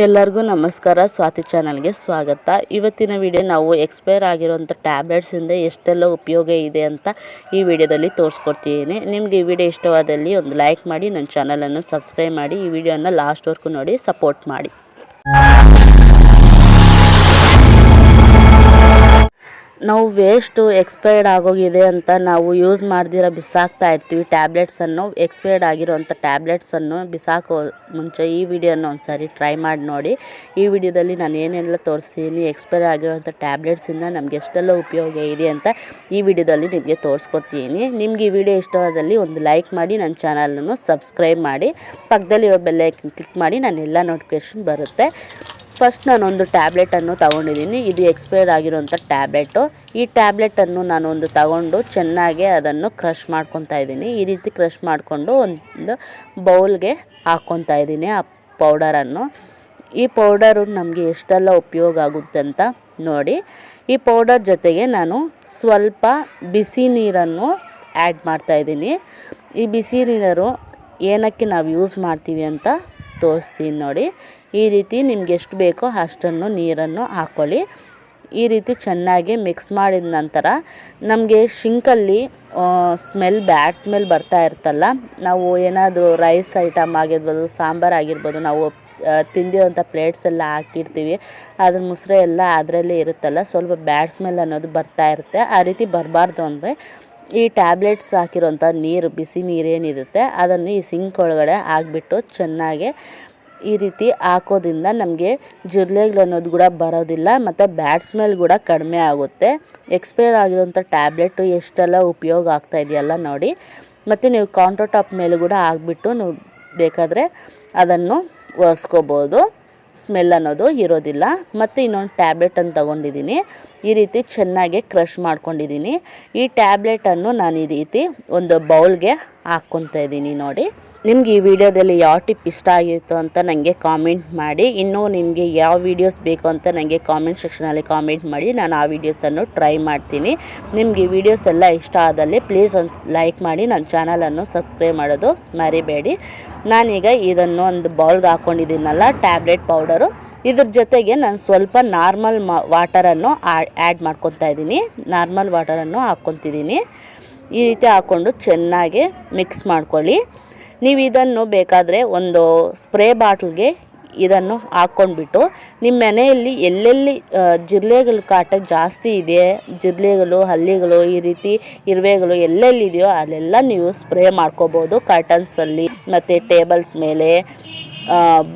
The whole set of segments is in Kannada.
ಎಲ್ಲರಿಗೂ ನಮಸ್ಕಾರ, ಸ್ವಾತಿ ಚಾನಲ್ಗೆ ಸ್ವಾಗತ. ಇವತ್ತಿನ ವಿಡಿಯೋ ನಾವು ಎಕ್ಸ್ಪೈರ್ ಆಗಿರೋಂಥ ಟ್ಯಾಬ್ಲೆಟ್ಸಿಂದ ಎಷ್ಟೆಲ್ಲ ಉಪಯೋಗ ಇದೆ ಅಂತ ಈ ವಿಡಿಯೋದಲ್ಲಿ ತೋರಿಸ್ಕೊಡ್ತೀನಿ. ನಿಮಗೆ ಈ ವಿಡಿಯೋ ಇಷ್ಟವಾದಲ್ಲಿ ಒಂದು ಲೈಕ್ ಮಾಡಿ, ನನ್ನ ಚಾನಲನ್ನು ಸಬ್ಸ್ಕ್ರೈಬ್ ಮಾಡಿ, ಈ ವಿಡಿಯೋನ ಲಾಸ್ಟ್ವರೆಗೂ ನೋಡಿ ಸಪೋರ್ಟ್ ಮಾಡಿ. ನಾವು ವೇಸ್ಟು ಎಕ್ಸ್ಪೈರ್ಡ್ ಆಗೋಗಿದೆ ಅಂತ ನಾವು ಯೂಸ್ ಮಾಡ್ದಿರ ಬಿಸಾಕ್ತಾ ಇರ್ತೀವಿ ಟ್ಯಾಬ್ಲೆಟ್ಸನ್ನು ಎಕ್ಸ್ಪೈರ್ಡ್ ಆಗಿರೋಂಥ ಟ್ಯಾಬ್ಲೆಟ್ಸನ್ನು ಬಿಸಾಕೋ ಮುಂಚೆ ಈ ವಿಡಿಯೋನ ಒಂದು ಸಾರಿ ಟ್ರೈ ಮಾಡಿ ನೋಡಿ. ಈ ವಿಡಿಯೋದಲ್ಲಿ ನಾನು ಏನೆಲ್ಲ ತೋರಿಸ್ತೀನಿ ಎಕ್ಸ್ಪೈರ್ ಆಗಿರೋಂಥ ಟ್ಯಾಬ್ಲೆಟ್ಸಿಂದ ನಮ್ಗೆ ಎಷ್ಟೆಲ್ಲ ಉಪಯೋಗ ಇದೆ ಅಂತ ಈ ವಿಡಿಯೋದಲ್ಲಿ ನಿಮಗೆ ತೋರಿಸ್ಕೊಡ್ತೀನಿ. ನಿಮ್ಗೆ ಈ ವಿಡಿಯೋ ಇಷ್ಟವಾದಲ್ಲಿ ಒಂದು ಲೈಕ್ ಮಾಡಿ, ನನ್ನ ಚಾನಲನ್ನು ಸಬ್ಸ್ಕ್ರೈಬ್ ಮಾಡಿ. ಪಕ್ಕದಲ್ಲಿರೋ ಬೆಲ್ಲೈಕನ್ ಕ್ಲಿಕ್ ಮಾಡಿ ನಾನೆಲ್ಲ ನೋಟಿಫಿಕೇಷನ್ ಬರುತ್ತೆ. ಫಸ್ಟ್ ನಾನೊಂದು ಟ್ಯಾಬ್ಲೆಟನ್ನು ತಗೊಂಡಿದ್ದೀನಿ. ಇದು ಎಕ್ಸ್ಪೈರ್ ಆಗಿರೋಂಥ ಟ್ಯಾಬ್ಲೆಟು. ಈ ಟ್ಯಾಬ್ಲೆಟನ್ನು ನಾನು ಒಂದು ತಗೊಂಡು ಚೆನ್ನಾಗಿ ಅದನ್ನು ಕ್ರಷ್ ಮಾಡ್ಕೊತಾ ಇದ್ದೀನಿ. ಈ ರೀತಿ ಕ್ರಷ್ ಮಾಡಿಕೊಂಡು ಒಂದು ಬೌಲ್ಗೆ ಹಾಕ್ಕೊತಾ ಇದ್ದೀನಿ ಆ ಪೌಡರನ್ನು ಈ ಪೌಡರು ನಮಗೆ ಎಷ್ಟೆಲ್ಲ ಉಪಯೋಗ ಆಗುತ್ತೆ ಅಂತ ನೋಡಿ. ಈ ಪೌಡರ್ ಜೊತೆಗೆ ನಾನು ಸ್ವಲ್ಪ ಬಿಸಿ ನೀರನ್ನು ಆ್ಯಡ್ ಮಾಡ್ತಾಯಿದ್ದೀನಿ ಈ ಬಿಸಿ ನೀರು ಏನಕ್ಕೆ ನಾವು ಯೂಸ್ ಮಾಡ್ತೀವಿ ಅಂತ ತೋರಿಸ್ತೀನಿ ನೋಡಿ. ಈ ರೀತಿ ನಿಮ್ಗೆ ಎಷ್ಟು ಬೇಕೋ ಅಷ್ಟನ್ನು ನೀರನ್ನು ಹಾಕ್ಕೊಳ್ಳಿ ಈ ರೀತಿ ಚೆನ್ನಾಗಿ ಮಿಕ್ಸ್ ಮಾಡಿದ ನಂತರ ನಮಗೆ ಶಿಂಕಲ್ಲಿ ಸ್ಮೆಲ್ ಬ್ಯಾಡ್ ಸ್ಮೆಲ್ ಬರ್ತಾ ಇರ್ತಲ್ಲ ನಾವು ಏನಾದರೂ ರೈಸ್ ಐಟಮ್ ಆಗಿರ್ಬೋದು, ಸಾಂಬಾರು ಆಗಿರ್ಬೋದು, ನಾವು ತಿಂದಿರೋಂಥ ಪ್ಲೇಟ್ಸ್ ಎಲ್ಲ ಹಾಕಿರ್ತೀವಿ. ಅದ್ರ ಮುಸ್ರೆ ಎಲ್ಲ ಅದರಲ್ಲೇ ಇರುತ್ತಲ್ಲ, ಸ್ವಲ್ಪ ಬ್ಯಾಡ್ ಸ್ಮೆಲ್ ಅನ್ನೋದು ಬರ್ತಾ ಇರುತ್ತೆ. ಆ ರೀತಿ ಬರಬಾರ್ದು ಅಂದರೆ ಈ ಟ್ಯಾಬ್ಲೆಟ್ಸ್ ಹಾಕಿರೋಂಥ ನೀರು, ಬಿಸಿ ನೀರೇನಿರುತ್ತೆ ಅದನ್ನು ಈ ಸಿಂಕ್ ಒಳಗಡೆ ಹಾಕ್ಬಿಟ್ಟು ಚೆನ್ನಾಗಿ ಈ ರೀತಿ ಹಾಕೋದ್ರಿಂದ ನಮಗೆ ಜಿರ್ಲೆಗಳು ಅನ್ನೋದು ಕೂಡ ಬರೋದಿಲ್ಲ ಮತ್ತು ಬ್ಯಾಡ್ ಸ್ಮೆಲ್ ಕೂಡ ಕಡಿಮೆ ಆಗುತ್ತೆ. ಎಕ್ಸ್ಪೈರ್ ಆಗಿರೋಂಥ ಟ್ಯಾಬ್ಲೆಟು ಎಷ್ಟೆಲ್ಲ ಉಪಯೋಗ ಆಗ್ತಾ ಇದೆಯಲ್ಲ ನೋಡಿ. ಮತ್ತು ನೀವು ಕೌಂಟರ್ ಟಾಪ್ ಮೇಲೆ ಕೂಡ ಹಾಕ್ಬಿಟ್ಟು ನೀವು ಬೇಕಾದರೆ ಅದನ್ನು ಒರೆಸ್ಕೋಬೋದು. ಸ್ಮೆಲ್ ಅನ್ನೋದು ಇರೋದಿಲ್ಲ. ಮತ್ತು ಇನ್ನೊಂದು ಟ್ಯಾಬ್ಲೆಟನ್ನು ತಗೊಂಡಿದ್ದೀನಿ. ಈ ರೀತಿ ಚೆನ್ನಾಗಿ ಕ್ರಷ್ ಮಾಡ್ಕೊಂಡಿದ್ದೀನಿ. ಈ ಟ್ಯಾಬ್ಲೆಟನ್ನು ನಾನು ಈ ರೀತಿ ಒಂದು ಬೌಲ್ಗೆ ಹಾಕ್ಕೊತಾ ಇದ್ದೀನಿ ನೋಡಿ. ನಿಮ್ಗೆ ಈ ವಿಡಿಯೋದಲ್ಲಿ ಯಾವ ಟಿಪ್ ಇಷ್ಟ ಆಗಿತ್ತು ಅಂತ ನನಗೆ ಕಾಮೆಂಟ್ ಮಾಡಿ. ಇನ್ನೂ ನಿಮಗೆ ಯಾವ ವೀಡಿಯೋಸ್ ಬೇಕು ಅಂತ ನನಗೆ ಕಾಮೆಂಟ್ ಸೆಕ್ಷನಲ್ಲಿ ಕಾಮೆಂಟ್ ಮಾಡಿ. ನಾನು ಆ ವೀಡಿಯೋಸನ್ನು ಟ್ರೈ ಮಾಡ್ತೀನಿ. ನಿಮಗೆ ಈ ವಿಡಿಯೋಸ್ ಎಲ್ಲ ಇಷ್ಟ ಆದಲ್ಲಿ ಪ್ಲೀಸ್ ಒಂದು ಲೈಕ್ ಮಾಡಿ. ನನ್ನ ಚಾನಲನ್ನು ಸಬ್ಸ್ಕ್ರೈಬ್ ಮಾಡೋದು ಮರಿಬೇಡಿ. ನಾನೀಗ ಇದನ್ನು ಒಂದು ಬೌಲ್ಗೆ ಹಾಕ್ಕೊಂಡಿದ್ದೀನಲ್ಲ ಟ್ಯಾಬ್ಲೆಟ್ ಪೌಡರು ಇದ್ರ ಜೊತೆಗೆ ನಾನು ಸ್ವಲ್ಪ ನಾರ್ಮಲ್ ಮ ವಾಟರನ್ನು ಆ್ಯಡ್ ಮಾಡ್ಕೊತಾ ಇದ್ದೀನಿ. ನಾರ್ಮಲ್ ವಾಟರನ್ನು ಹಾಕ್ಕೊತಿದ್ದೀನಿ. ಈ ರೀತಿ ಹಾಕ್ಕೊಂಡು ಚೆನ್ನಾಗಿ ಮಿಕ್ಸ್ ಮಾಡ್ಕೊಳ್ಳಿ. ನೀವು ಇದನ್ನು ಬೇಕಾದರೆ ಒಂದು ಸ್ಪ್ರೇ ಬಾಟ್ಲ್ಗೆ ಇದನ್ನು ಹಾಕ್ಕೊಂಡ್ಬಿಟ್ಟು ನಿಮ್ಮ ಮನೆಯಲ್ಲಿ ಎಲ್ಲೆಲ್ಲಿ ಜಿರ್ಲೆಗಳ ಕಾಟ ಜಾಸ್ತಿ ಇದೆ ಜಿರ್ಲೆಗಳು ಹಲ್ಲಿಗಳು, ಈ ರೀತಿ ಇರುವೆಗಳು ಎಲ್ಲೆಲ್ಲಿದೆಯೋ ಅಲ್ಲೆಲ್ಲ ನೀವು ಸ್ಪ್ರೇ ಮಾಡ್ಕೋಬೋದು ಕರ್ಟನ್ಸಲ್ಲಿ ಮತ್ತು ಟೇಬಲ್ಸ್ ಮೇಲೆ.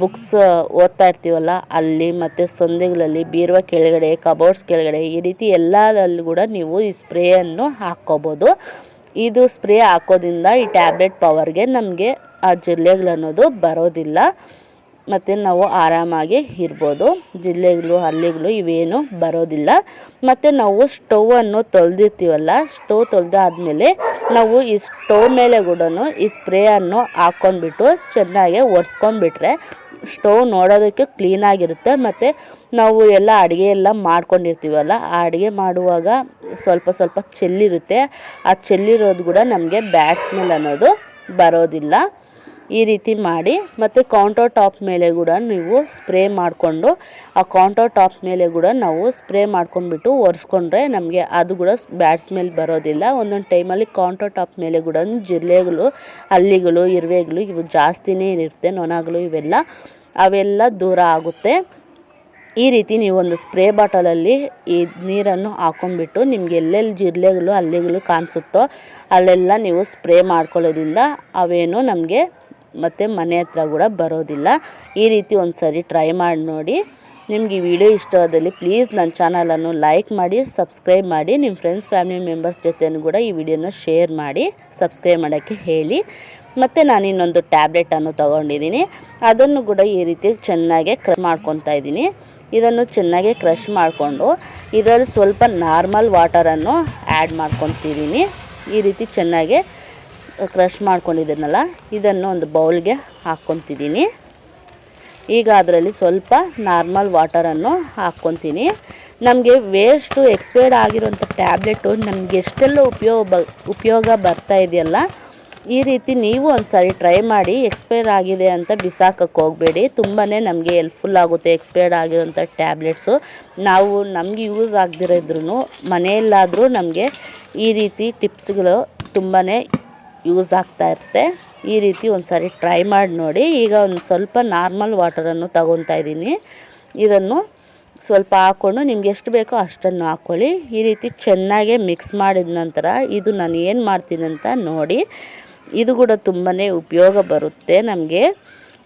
ಬುಕ್ಸ್ ಓದ್ತಾ ಇರ್ತೀವಲ್ಲ, ಅಲ್ಲಿ ಮತ್ತು ಸಂದಿಗಳಲ್ಲಿ ಬೀರುವ ಕೆಳಗಡೆ, ಕಬೋರ್ಡ್ಸ್ ಕೆಳಗಡೆ ಈ ರೀತಿ ಎಲ್ಲದಲ್ಲೂ ಕೂಡ ನೀವು ಈ ಸ್ಪ್ರೇಯನ್ನು ಹಾಕ್ಕೋಬೋದು. ಇದು ಸ್ಪ್ರೇ ಹಾಕೋದ್ರಿಂದ ಈ ಟ್ಯಾಬ್ಲೆಟ್ ಪವರ್ಗೆ ನಮಗೆ ಆ ಜಿಲ್ಲೆಗಳು ಅನ್ನೋದು ಬರೋದಿಲ್ಲ. ಮತ್ತು ನಾವು ಆರಾಮಾಗಿ ಇರ್ಬೋದು. ಜಿಲ್ಲೆಗಳು ಹಲ್ಲಿಗಳು ಇವೇನು ಬರೋದಿಲ್ಲ. ಮತ್ತು ನಾವು ಸ್ಟೌವನ್ನು ತೊಳೆದಿರ್ತೀವಲ್ಲ, ಸ್ಟವ್ ತೊಳೆದಾದ್ಮೇಲೆ ನಾವು ಈ ಸ್ಟವ್ ಮೇಲೆ ಕೂಡ ಈ ಸ್ಪ್ರೇಯನ್ನು ಹಾಕ್ಕೊಂಡ್ಬಿಟ್ಟು ಚೆನ್ನಾಗಿ ಒರೆಸ್ಕೊಂಡ್ಬಿಟ್ರೆ ಸ್ಟವ್ ನೋಡೋದಕ್ಕೆ ಕ್ಲೀನಾಗಿರುತ್ತೆ ಮತ್ತು ನಾವು ಎಲ್ಲ ಅಡುಗೆ ಎಲ್ಲ ಮಾಡ್ಕೊಂಡಿರ್ತೀವಲ್ಲ, ಆ ಅಡುಗೆ ಮಾಡುವಾಗ ಸ್ವಲ್ಪ ಸ್ವಲ್ಪ ಚೆಲ್ಲಿರುತ್ತೆ ಆ ಚೆಲ್ಲಿರೋದು ಕೂಡ ನಮಗೆ ಬ್ಯಾಡ್ ಸ್ಮೆಲ್ ಅನ್ನೋದು ಬರೋದಿಲ್ಲ. ಈ ರೀತಿ ಮಾಡಿ ಮತ್ತು ಕೌಂಟರ್ ಟಾಪ್ ಮೇಲೆ ಕೂಡ ನೀವು ಸ್ಪ್ರೇ ಮಾಡಿಕೊಂಡು, ಆ ಕೌಂಟರ್ ಟಾಪ್ ಮೇಲೆ ಕೂಡ ನಾವು ಸ್ಪ್ರೇ ಮಾಡ್ಕೊಂಡ್ಬಿಟ್ಟು ಒರೆಸ್ಕೊಂಡ್ರೆ ನಮಗೆ ಅದು ಕೂಡ ಬ್ಯಾಡ್ ಸ್ಮೆಲ್ ಬರೋದಿಲ್ಲ. ಒಂದೊಂದು ಟೈಮಲ್ಲಿ ಕೌಂಟರ್ ಟಾಪ್ ಮೇಲೆ ಕೂಡ ಜಿರಳೆಗಳು ಹಲ್ಲಿಗಳು ಇರುವೆಗಳು ಇವು ಜಾಸ್ತಿನೇ ಇರುತ್ತೆ, ನೊಣಗಳು ಇವೆಲ್ಲ. ಅವೆಲ್ಲ ದೂರ ಆಗುತ್ತೆ. ಈ ರೀತಿ ನೀವು ಒಂದು ಸ್ಪ್ರೇ ಬಾಟಲಲ್ಲಿ ಈ ನೀರನ್ನು ಹಾಕೊಂಡ್ಬಿಟ್ಟು ನಿಮ್ಗೆ ಎಲ್ಲೆಲ್ಲಿ ಜಿರಳೆಗಳು ಹಲ್ಲಿಗಳು ಕಾಣಿಸುತ್ತೋ ಅಲ್ಲೆಲ್ಲ ನೀವು ಸ್ಪ್ರೇ ಮಾಡ್ಕೊಳ್ಳೋದ್ರಿಂದ ಅವೇನು ನಮಗೆ ಮತ್ತು ಮನೆ ಹತ್ರ ಕೂಡ ಬರೋದಿಲ್ಲ. ಈ ರೀತಿ ಒಂದು ಸರಿ ಟ್ರೈ ಮಾಡಿ ನೋಡಿ. ನಿಮಗೆ ಈ ವಿಡಿಯೋ ಇಷ್ಟವಾದಲ್ಲಿ ಪ್ಲೀಸ್ ನನ್ನ ಚಾನಲನ್ನು ಲೈಕ್ ಮಾಡಿ ಸಬ್ಸ್ಕ್ರೈಬ್ ಮಾಡಿ ನಿಮ್ಮ ಫ್ರೆಂಡ್ಸ್ ಫ್ಯಾಮಿಲಿ ಮೆಂಬರ್ಸ್ ಜೊತೆಯೂ ಕೂಡ ಈ ವಿಡಿಯೋನ ಶೇರ್ ಮಾಡಿ ಸಬ್ಸ್ಕ್ರೈಬ್ ಮಾಡೋಕ್ಕೆ ಹೇಳಿ. ಮತ್ತು ನಾನು ಇನ್ನೊಂದು ಟ್ಯಾಬ್ಲೆಟನ್ನು ತೊಗೊಂಡಿದ್ದೀನಿ. ಅದನ್ನು ಕೂಡ ಈ ರೀತಿ ಚೆನ್ನಾಗಿ ಕ್ರಶ್ ಮಾಡ್ಕೊತಾ ಇದ್ದೀನಿ. ಇದನ್ನು ಚೆನ್ನಾಗಿ ಕ್ರಷ್ ಮಾಡಿಕೊಂಡು, ಇದರಲ್ಲಿ ಸ್ವಲ್ಪ ನಾರ್ಮಲ್ ವಾಟರನ್ನು ಆ್ಯಡ್ ಮಾಡ್ಕೊತಿದ್ದೀನಿ. ಈ ರೀತಿ ಚೆನ್ನಾಗಿ ಕ್ರಷ್ ಮಾಡ್ಕೊಂಡಿದ್ದೀನಲ್ಲ, ಇದನ್ನು ಒಂದು ಬೌಲ್ಗೆ ಹಾಕ್ಕೊತಿದ್ದೀನಿ. ಈಗ ಅದರಲ್ಲಿ ಸ್ವಲ್ಪ ನಾರ್ಮಲ್ ವಾಟರನ್ನು ಹಾಕ್ಕೊತೀನಿ. ನಮಗೆ ವೇಸ್ಟು ಎಕ್ಸ್ಪೈರ್ಡ್ ಆಗಿರೋಂಥ ಟ್ಯಾಬ್ಲೆಟು ನಮಗೆ ಎಷ್ಟೆಲ್ಲ ಉಪಯೋಗ ಬ ಉಪಯೋಗ ಬರ್ತಾ ಇದೆಯಲ್ಲ, ಈ ರೀತಿ ನೀವು ಒಂದು ಸಾರಿ ಟ್ರೈ ಮಾಡಿ ಎಕ್ಸ್ಪೈರ್ ಆಗಿದೆ ಅಂತ ಬಿಸಾಕಕ್ಕೆ ಹೋಗಬೇಡಿ. ತುಂಬಾ ನಮಗೆ ಹೆಲ್ಪ್ಫುಲ್ ಆಗುತ್ತೆ ಎಕ್ಸ್ಪೈರ್ಡ್ ಆಗಿರೋಂಥ ಟ್ಯಾಬ್ಲೆಟ್ಸು. ನಾವು ನಮಗೆ ಯೂಸ್ ಆಗದಿರೋದ್ರೂ ಮನೆಯಲ್ಲಾದರೂ ನಮಗೆ ಈ ರೀತಿ ಟಿಪ್ಸ್ಗಳು ತುಂಬಾ ಯೂಸ್ ಆಗ್ತಾ ಇರುತ್ತೆ. ಈ ರೀತಿ ಒಂದು ಸಾರಿ ಟ್ರೈ ಮಾಡಿ ನೋಡಿ. ಈಗ ಒಂದು ಸ್ವಲ್ಪ ನಾರ್ಮಲ್ ವಾಟರನ್ನು ತಗೊತಾ ಇದ್ದೀನಿ. ಇದನ್ನು ಸ್ವಲ್ಪ ಹಾಕ್ಕೊಂಡು ನಿಮ್ಗೆ ಎಷ್ಟು ಬೇಕೋ ಅಷ್ಟನ್ನು ಹಾಕ್ಕೊಳ್ಳಿ ಈ ರೀತಿ ಚೆನ್ನಾಗೆ ಮಿಕ್ಸ್ ಮಾಡಿದ ನಂತರ ಇದು ನಾನು ಏನು ಮಾಡ್ತೀನಿ ಅಂತ ನೋಡಿ. ಇದು ಕೂಡ ತುಂಬಾ ಉಪಯೋಗ ಬರುತ್ತೆ ನಮಗೆ.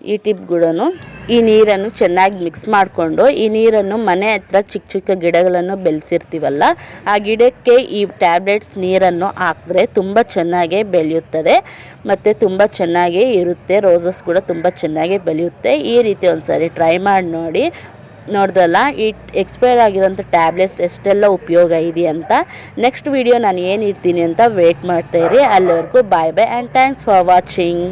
ಈ ಟಿಪ್ ಕೂಡನು ಈ ನೀರನ್ನು ಚೆನ್ನಾಗಿ ಮಿಕ್ಸ್ ಮಾಡಿಕೊಂಡು, ಈ ನೀರನ್ನು ಮನೆ ಹತ್ರ ಚಿಕ್ಕ ಚಿಕ್ಕ ಗಿಡಗಳನ್ನು ಬೆಳೆಸಿರ್ತೀವಲ್ಲ, ಆ ಗಿಡಕ್ಕೆ ಈ ಟ್ಯಾಬ್ಲೆಟ್ಸ್ ನೀರನ್ನು ಹಾಕಿದ್ರೆ ತುಂಬ ಚೆನ್ನಾಗಿ ಬೆಳೆಯುತ್ತದೆ. ಮತ್ತು ತುಂಬ ಚೆನ್ನಾಗಿ ಇರುತ್ತೆ ರೋಸಸ್ ಕೂಡ ತುಂಬ ಚೆನ್ನಾಗಿ ಬೆಳೆಯುತ್ತೆ. ಈ ರೀತಿ ಒಂದು ಟ್ರೈ ಮಾಡಿ ನೋಡಿ. ನೋಡ್ದಲ್ಲ, ಈ ಎಕ್ಸ್ಪೈರ್ ಆಗಿರೋಂಥ ಟ್ಯಾಬ್ಲೆಟ್ಸ್ ಎಷ್ಟೆಲ್ಲ ಉಪಯೋಗ ಇದೆ ಅಂತ. ನೆಕ್ಸ್ಟ್ ವಿಡಿಯೋ ನಾನು ಏನು ಇರ್ತೀನಿ ಅಂತ ವೆಯ್ಟ್ ಮಾಡ್ತಾಯಿರಿ ಅಲ್ಲಿವರೆಗೂ bye bye and thanks for watching